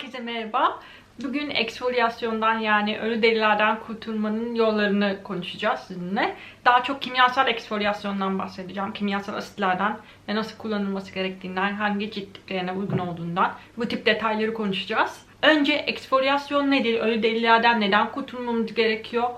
Herkese merhaba. Bugün eksfolyasyondan yani ölü derilerden kurtulmanın yollarını konuşacağız sizinle. Daha çok kimyasal eksfolyasyondan bahsedeceğim. Kimyasal asitlerden ve nasıl kullanılması gerektiğinden, hangi cilt tiplerine uygun olduğundan bu tip detayları konuşacağız. Önce eksfolyasyon nedir? Ölü derilerden neden kurtulmamız gerekiyor?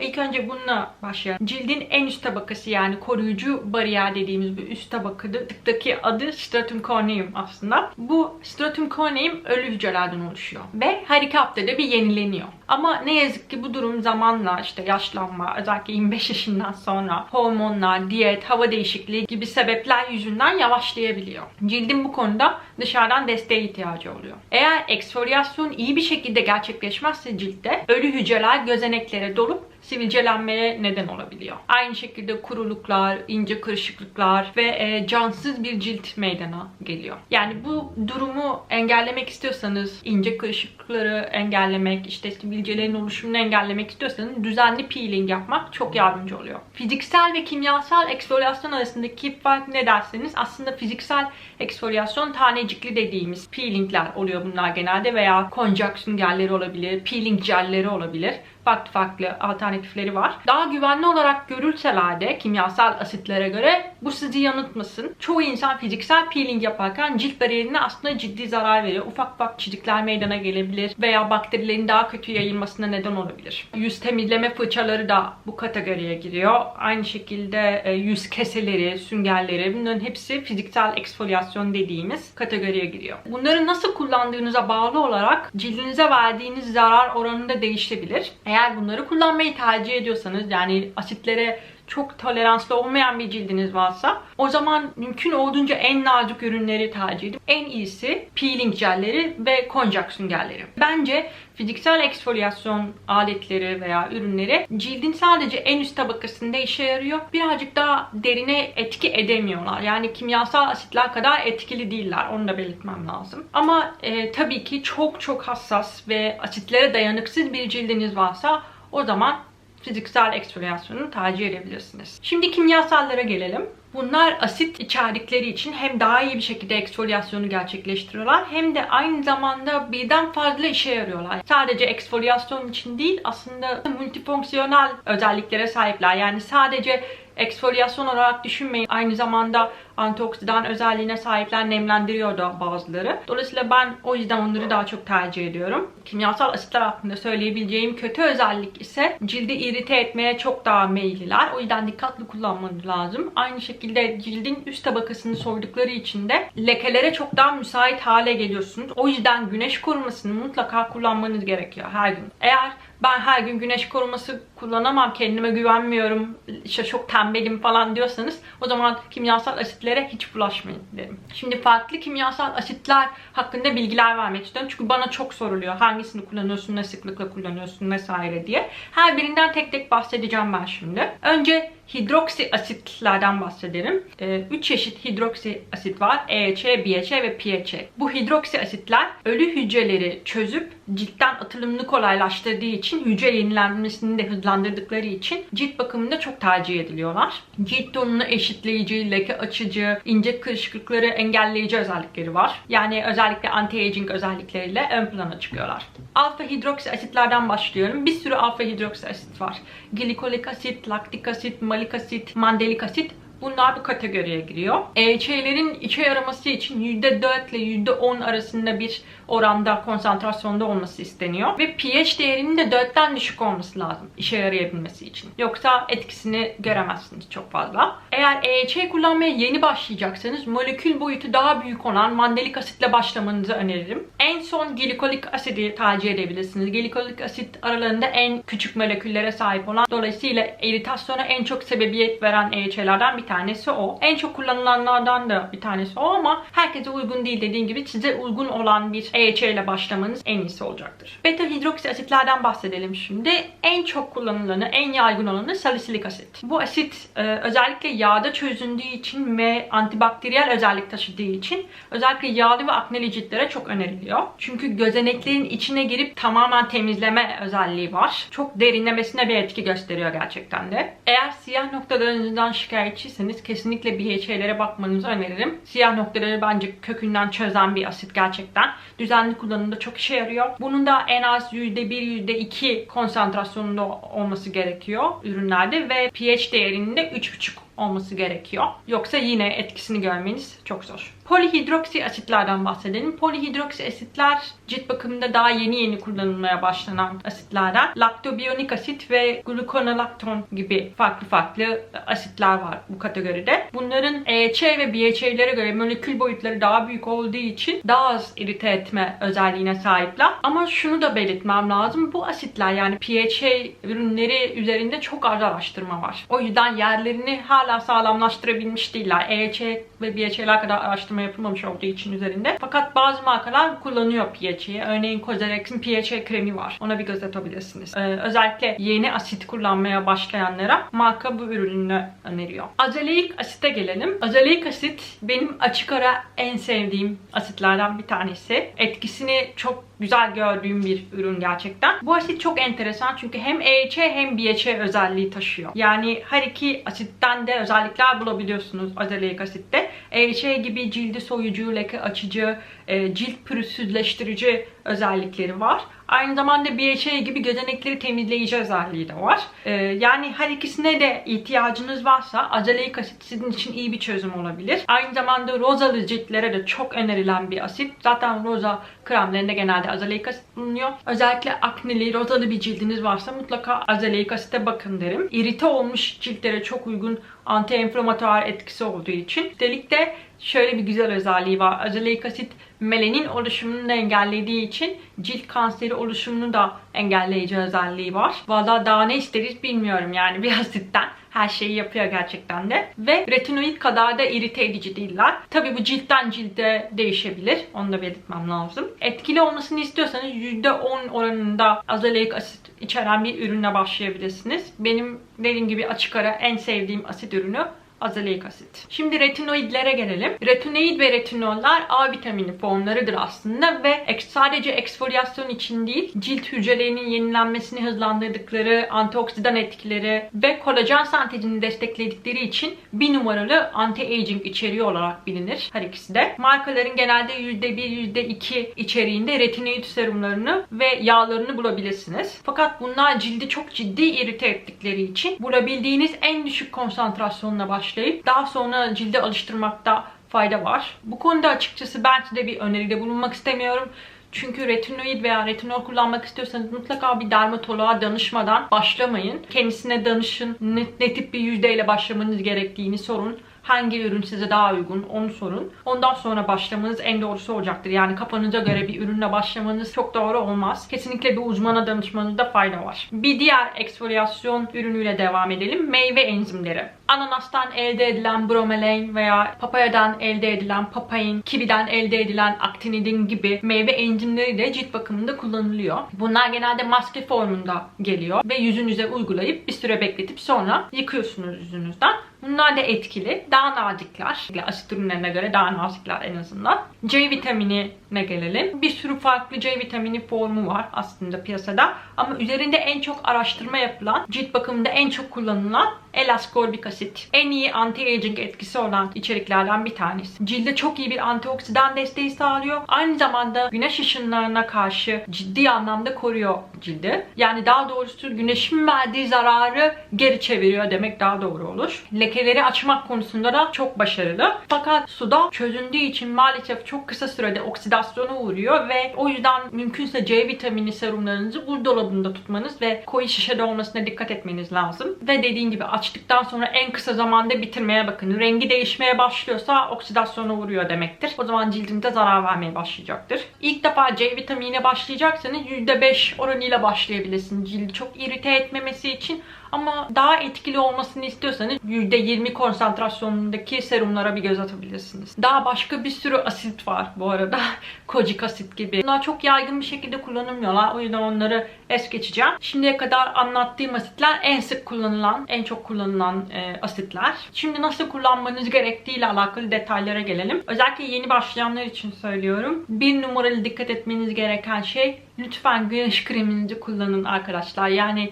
İlk önce bununla başlayalım. Cildin en üst tabakası yani koruyucu bariyer dediğimiz bir üst tabakadaki adı stratum corneum aslında. Bu stratum corneum ölü hücrelerden oluşuyor ve her iki haftada bir yenileniyor. Ama ne yazık ki bu durum zamanla işte yaşlanma, özellikle 25 yaşından sonra hormonlar, diyet, hava değişikliği gibi sebepler yüzünden yavaşlayabiliyor. Cildin bu konuda dışarıdan desteğe ihtiyacı oluyor. Eğer eksfolyasyon iyi bir şekilde gerçekleşmezse ciltte ölü hücreler gözeneklere dolup sivilcelenmeye neden olabiliyor. Aynı şekilde kuruluklar, ince kırışıklıklar ve e, cansız bir cilt meydana geliyor. Yani bu durumu engellemek istiyorsanız, ince kırışıklıkları engellemek, işte sivilcelerin oluşumunu engellemek istiyorsanız düzenli peeling yapmak çok yardımcı oluyor. Fiziksel ve kimyasal eksfolyasyon arasındaki fark ne derseniz aslında fiziksel eksfolyasyon tanecikli dediğimiz peelingler oluyor bunlar genelde veya konjak süngerleri olabilir, peeling jelleri olabilir farklı farklı alternatifleri var. Daha güvenli olarak görülseler de kimyasal asitlere göre bu sizi yanıltmasın. Çoğu insan fiziksel peeling yaparken cilt bariyerine aslında ciddi zarar veriyor. Ufak ufak çizikler meydana gelebilir veya bakterilerin daha kötü yayılmasına neden olabilir. Yüz temizleme fırçaları da bu kategoriye giriyor. Aynı şekilde e, yüz keseleri, süngerleri bunların hepsi fiziksel eksfolyasyon dediğimiz kategoriye giriyor. Bunları nasıl kullandığınıza bağlı olarak cildinize verdiğiniz zarar oranında değişebilir. Eğer bunları kullanmayı tercih ediyorsanız yani asitlere çok toleranslı olmayan bir cildiniz varsa o zaman mümkün olduğunca en nazik ürünleri tercih edin. En iyisi peeling jelleri ve konjak süngerleri. Bence fiziksel eksfolyasyon aletleri veya ürünleri cildin sadece en üst tabakasında işe yarıyor. Birazcık daha derine etki edemiyorlar. Yani kimyasal asitler kadar etkili değiller. Onu da belirtmem lazım. Ama e, tabii ki çok çok hassas ve asitlere dayanıksız bir cildiniz varsa o zaman fiziksel eksfolyasyonu tercih edebilirsiniz. Şimdi kimyasallara gelelim. Bunlar asit içerdikleri için hem daha iyi bir şekilde eksfolyasyonu gerçekleştiriyorlar hem de aynı zamanda birden fazla işe yarıyorlar. Sadece eksfolyasyon için değil aslında multifonksiyonel özelliklere sahipler. Yani sadece eksfolyasyon olarak düşünmeyin. Aynı zamanda antioksidan özelliğine sahipler nemlendiriyor da bazıları. Dolayısıyla ben o yüzden onları daha çok tercih ediyorum. Kimyasal asitler hakkında söyleyebileceğim kötü özellik ise cildi irite etmeye çok daha meyilliler. O yüzden dikkatli kullanmanız lazım. Aynı şekilde cildin üst tabakasını soydukları için de lekelere çok daha müsait hale geliyorsunuz. O yüzden güneş korumasını mutlaka kullanmanız gerekiyor her gün. Eğer ben her gün güneş koruması kullanamam, kendime güvenmiyorum, işte çok tembelim falan diyorsanız o zaman kimyasal asitlere hiç bulaşmayın derim. Şimdi farklı kimyasal asitler hakkında bilgiler vermek istiyorum. Çünkü bana çok soruluyor. Hangisini kullanıyorsun, ne sıklıkla kullanıyorsun vesaire diye. Her birinden tek tek bahsedeceğim ben şimdi. Önce hidroksi asitlerden bahsedelim. 3 ee, çeşit hidroksi asit var. EHC, BHC ve PHC. Bu hidroksi asitler ölü hücreleri çözüp ciltten atılımını kolaylaştırdığı için hücre yenilenmesini de hızlandırdıkları için cilt bakımında çok tercih ediliyorlar. Cilt tonunu eşitleyici, leke açıcı, ince kırışıklıkları engelleyici özellikleri var. Yani özellikle anti-aging özellikleriyle ön plana çıkıyorlar. Alfa hidroksi asitlerden başlıyorum. Bir sürü alfa hidroksi asit var. Glikolik asit, laktik asit, malik asit, mandelik asit Bunlar bu kategoriye giriyor. EHC'lerin işe yaraması için %4 ile %10 arasında bir oranda konsantrasyonda olması isteniyor. Ve pH değerinin de 4'ten düşük olması lazım işe yarayabilmesi için. Yoksa etkisini göremezsiniz çok fazla. Eğer EHC kullanmaya yeni başlayacaksanız molekül boyutu daha büyük olan mandelik asitle başlamanızı öneririm. En son glikolik asidi tercih edebilirsiniz. Glikolik asit aralarında en küçük moleküllere sahip olan dolayısıyla iritasyona en çok sebebiyet veren EHC'lerden bir tanesi o. En çok kullanılanlardan da bir tanesi o ama herkese uygun değil dediğim gibi size uygun olan bir EHC ile başlamanız en iyisi olacaktır. Beta hidroksi asitlerden bahsedelim şimdi. En çok kullanılanı, en yaygın olanı salisilik asit. Bu asit e, özellikle yağda çözündüğü için ve antibakteriyel özellik taşıdığı için özellikle yağlı ve akneli ciltlere çok öneriliyor. Gerekiyor. Çünkü gözeneklerin içine girip tamamen temizleme özelliği var. Çok derinlemesine bir etki gösteriyor gerçekten de. Eğer siyah noktalarınızdan şikayetçiyseniz kesinlikle BHA'lere bakmanızı öneririm. Siyah noktaları bence kökünden çözen bir asit gerçekten. Düzenli kullanımda çok işe yarıyor. Bunun da en az %1, %2 konsantrasyonunda olması gerekiyor ürünlerde ve pH değerinin de 3,5 olması gerekiyor. Yoksa yine etkisini görmeniz çok zor. Polihidroksi asitlerden bahsedelim. Polihidroksi asitler cilt bakımında daha yeni yeni kullanılmaya başlanan asitlerden. Laktobiyonik asit ve gluconolakton gibi farklı farklı asitler var bu kategoride. Bunların EHC ve BHA'lere göre molekül boyutları daha büyük olduğu için daha az irite etme özelliğine sahipler. Ama şunu da belirtmem lazım. Bu asitler yani PHA ürünleri üzerinde çok az araştırma var. O yüzden yerlerini hala sağlamlaştırabilmiş değiller. EHC ve BHA'ler kadar araştırma yapılmamış olduğu için üzerinde. Fakat bazı markalar kullanıyor PHA'yı. Örneğin Cosrx'in PHA kremi var. Ona bir göz atabilirsiniz. Ee, özellikle yeni asit kullanmaya başlayanlara marka bu ürünü öneriyor. Azaleik asite gelelim. Azaleik asit benim açık ara en sevdiğim asitlerden bir tanesi. Etkisini çok güzel gördüğüm bir ürün gerçekten. Bu asit çok enteresan çünkü hem EHC hem BHA özelliği taşıyor. Yani her iki asitten de özellikler bulabiliyorsunuz azaleik asitte. EHC gibi cildi soyucu, leke açıcı, e, cilt pürüzsüzleştirici özellikleri var. Aynı zamanda BHA gibi gözenekleri temizleyici özelliği de var. Ee, yani her ikisine de ihtiyacınız varsa azaleik asit sizin için iyi bir çözüm olabilir. Aynı zamanda rozalı ciltlere de çok önerilen bir asit. Zaten roza kremlerinde genelde azaleik asit bulunuyor. Özellikle akneli, rozalı bir cildiniz varsa mutlaka azaleik asite bakın derim. İrite olmuş ciltlere çok uygun anti-enflamatuar etkisi olduğu için. Üstelik de şöyle bir güzel özelliği var. Azaleik asit melanin oluşumunu da engellediği için cilt kanseri oluşumunu da engelleyici özelliği var. Valla daha ne isteriz bilmiyorum yani bir asitten her şeyi yapıyor gerçekten de. Ve retinoid kadar da irite edici değiller. Tabi bu ciltten cilde değişebilir. Onu da belirtmem lazım. Etkili olmasını istiyorsanız %10 oranında azaleik asit içeren bir ürünle başlayabilirsiniz. Benim dediğim gibi açık ara en sevdiğim asit ürünü azaleik asit. Şimdi retinoidlere gelelim. Retinoid ve retinoller A vitamini formlarıdır aslında ve sadece eksfolyasyon için değil, cilt hücrelerinin yenilenmesini hızlandırdıkları, antioksidan etkileri ve kolajen sentezini destekledikleri için bir numaralı anti-aging içeriği olarak bilinir her ikisi de. Markaların genelde %1, %2 içeriğinde retinoid serumlarını ve yağlarını bulabilirsiniz. Fakat bunlar cildi çok ciddi irite ettikleri için bulabildiğiniz en düşük konsantrasyonla başlayın başlayıp daha sonra cilde alıştırmakta fayda var. Bu konuda açıkçası ben size bir öneride bulunmak istemiyorum. Çünkü retinoid veya retinol kullanmak istiyorsanız mutlaka bir dermatoloğa danışmadan başlamayın. Kendisine danışın. Ne, ne tip bir yüzdeyle başlamanız gerektiğini sorun hangi ürün size daha uygun onu sorun. Ondan sonra başlamanız en doğrusu olacaktır. Yani kafanıza göre bir ürünle başlamanız çok doğru olmaz. Kesinlikle bir uzmana danışmanızda fayda var. Bir diğer eksfolyasyon ürünüyle devam edelim. Meyve enzimleri. Ananastan elde edilen bromelain veya papayadan elde edilen papain, kividen elde edilen aktinidin gibi meyve enzimleri de cilt bakımında kullanılıyor. Bunlar genelde maske formunda geliyor ve yüzünüze uygulayıp bir süre bekletip sonra yıkıyorsunuz yüzünüzden. Bunlar da etkili. Daha nazikler. Asit ürünlerine göre daha nazikler en azından. C vitaminine gelelim. Bir sürü farklı C vitamini formu var aslında piyasada. Ama üzerinde en çok araştırma yapılan, cilt bakımında en çok kullanılan L-ascorbik asit. En iyi anti-aging etkisi olan içeriklerden bir tanesi. Cilde çok iyi bir antioksidan desteği sağlıyor. Aynı zamanda güneş ışınlarına karşı ciddi anlamda koruyor cildi. Yani daha doğrusu güneşin verdiği zararı geri çeviriyor demek daha doğru olur. Lekeleri açmak konusunda da çok başarılı. Fakat suda çözündüğü için maalesef çok kısa sürede oksidasyona uğruyor ve o yüzden mümkünse C vitamini serumlarınızı buzdolabında tutmanız ve koyu şişede olmasına dikkat etmeniz lazım. Ve dediğim gibi açtıktan sonra en kısa zamanda bitirmeye bakın. Rengi değişmeye başlıyorsa oksidasyona uğruyor demektir. O zaman cildinize zarar vermeye başlayacaktır. İlk defa C vitaminiyle başlayacaksanız %5 oranıyla başlayabilirsiniz. Cildi çok irite etmemesi için Ama daha etkili olmasını istiyorsanız %20 konsantrasyonundaki serumlara bir göz atabilirsiniz. Daha başka bir sürü asit var bu arada. Kojik asit gibi. Bunlar çok yaygın bir şekilde kullanılmıyorlar. O yüzden onları es geçeceğim. Şimdiye kadar anlattığım asitler en sık kullanılan, en çok kullanılan e, asitler. Şimdi nasıl kullanmanız gerektiğiyle alakalı detaylara gelelim. Özellikle yeni başlayanlar için söylüyorum. Bir numaralı dikkat etmeniz gereken şey lütfen güneş kreminizi kullanın arkadaşlar. Yani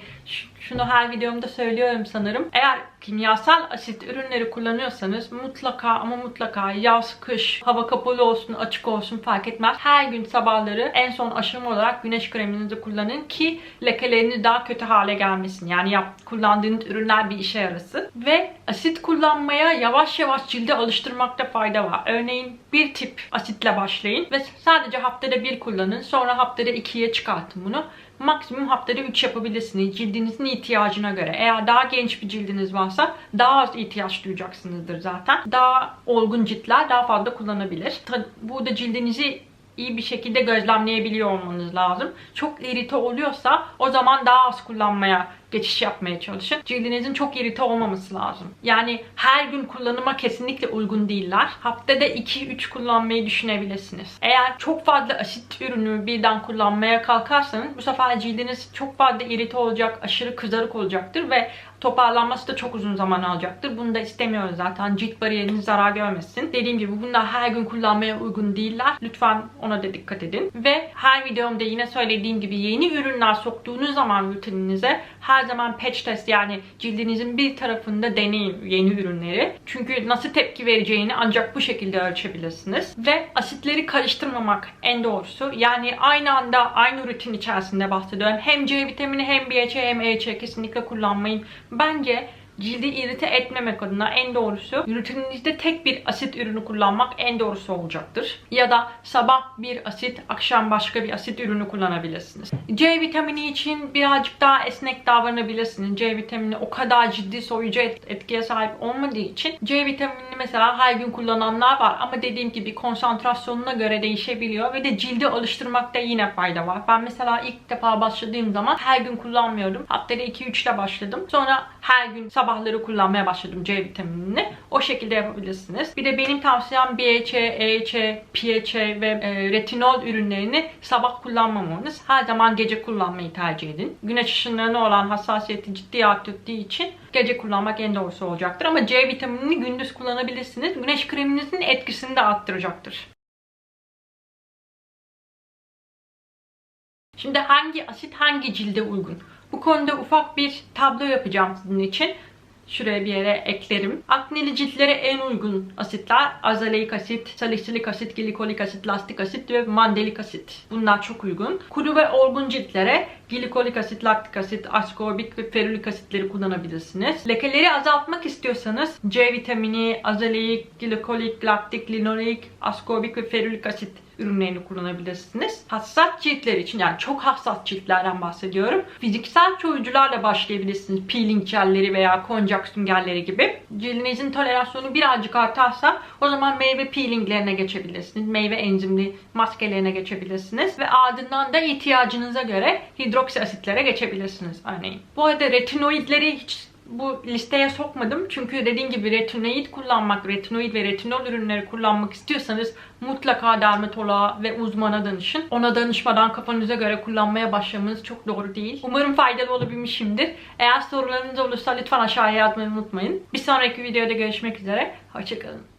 şunu her videomda söylüyorum sanırım. Eğer kimyasal asit ürünleri kullanıyorsanız mutlaka ama mutlaka yaz, kış, hava kapalı olsun, açık olsun fark etmez. Her gün sabahları en son aşama olarak güneş kreminizi kullanın ki lekeleriniz daha kötü hale gelmesin. Yani yap, kullandığınız ürünler bir işe yarasın. Ve asit kullanmaya yavaş yavaş cilde alıştırmakta fayda var. Örneğin bir tip asitle başlayın ve sadece haftada bir kullanın. Sonra haftada ikiye çıkartın bunu maksimum haftada 3 yapabilirsiniz cildinizin ihtiyacına göre. Eğer daha genç bir cildiniz varsa daha az ihtiyaç duyacaksınızdır zaten. Daha olgun ciltler daha fazla kullanabilir. Burada cildinizi iyi bir şekilde gözlemleyebiliyor olmanız lazım. Çok irite oluyorsa o zaman daha az kullanmaya geçiş yapmaya çalışın. Cildinizin çok irite olmaması lazım. Yani her gün kullanıma kesinlikle uygun değiller. Haftada 2-3 kullanmayı düşünebilirsiniz. Eğer çok fazla asit ürünü birden kullanmaya kalkarsanız bu sefer cildiniz çok fazla irite olacak, aşırı kızarık olacaktır ve toparlanması da çok uzun zaman alacaktır. Bunu da istemiyoruz zaten. Cilt bariyeriniz zarar görmesin. Dediğim gibi bunlar her gün kullanmaya uygun değiller. Lütfen ona da dikkat edin. Ve her videomda yine söylediğim gibi yeni ürünler soktuğunuz zaman rutininize her zaman patch test yani cildinizin bir tarafında deneyin yeni ürünleri. Çünkü nasıl tepki vereceğini ancak bu şekilde ölçebilirsiniz. Ve asitleri karıştırmamak en doğrusu. Yani aynı anda aynı rutin içerisinde bahsediyorum. Hem C vitamini hem BHA hem EHA kesinlikle kullanmayın. Bence cildi irite etmemek adına en doğrusu rutininizde tek bir asit ürünü kullanmak en doğrusu olacaktır. Ya da sabah bir asit, akşam başka bir asit ürünü kullanabilirsiniz. C vitamini için birazcık daha esnek davranabilirsiniz. C vitamini o kadar ciddi soyucu etkiye sahip olmadığı için C vitaminini mesela her gün kullananlar var ama dediğim gibi konsantrasyonuna göre değişebiliyor ve de cildi alıştırmakta yine fayda var. Ben mesela ilk defa başladığım zaman her gün kullanmıyordum. Haftada 2-3 ile başladım. Sonra her gün sabah sabahları kullanmaya başladım C vitaminini. O şekilde yapabilirsiniz. Bir de benim tavsiyem BHA, EHA, PHA ve e, retinol ürünlerini sabah kullanmamanız. Her zaman gece kullanmayı tercih edin. Güneş ışınlarına olan hassasiyeti ciddi arttırdığı için gece kullanmak en doğrusu olacaktır. Ama C vitaminini gündüz kullanabilirsiniz. Güneş kreminizin etkisini de arttıracaktır. Şimdi hangi asit hangi cilde uygun? Bu konuda ufak bir tablo yapacağım sizin için. Şuraya bir yere eklerim. Akneli ciltlere en uygun asitler azaleik asit, salisilik asit, glikolik asit, lastik asit ve mandelik asit. Bunlar çok uygun. Kuru ve olgun ciltlere glikolik asit, laktik asit, askorbik ve ferulik asitleri kullanabilirsiniz. Lekeleri azaltmak istiyorsanız C vitamini, azaleik, glikolik, laktik, linoleik, askorbik ve ferulik asit ürünlerini kullanabilirsiniz. Hassas ciltler için yani çok hassas ciltlerden bahsediyorum. Fiziksel koruyucularla başlayabilirsiniz. Peeling jelleri veya koncak süngerleri gibi. Cildinizin tolerasyonu birazcık artarsa o zaman meyve peelinglerine geçebilirsiniz. Meyve enzimli maskelerine geçebilirsiniz. Ve ardından da ihtiyacınıza göre hidroksi asitlere geçebilirsiniz örneğin. Bu arada retinoidleri hiç bu listeye sokmadım. Çünkü dediğim gibi retinoid kullanmak, retinoid ve retinol ürünleri kullanmak istiyorsanız mutlaka dermatoloğa ve uzmana danışın. Ona danışmadan kafanıza göre kullanmaya başlamanız çok doğru değil. Umarım faydalı olabilmişimdir. Eğer sorularınız olursa lütfen aşağıya yazmayı unutmayın. Bir sonraki videoda görüşmek üzere. Hoşçakalın.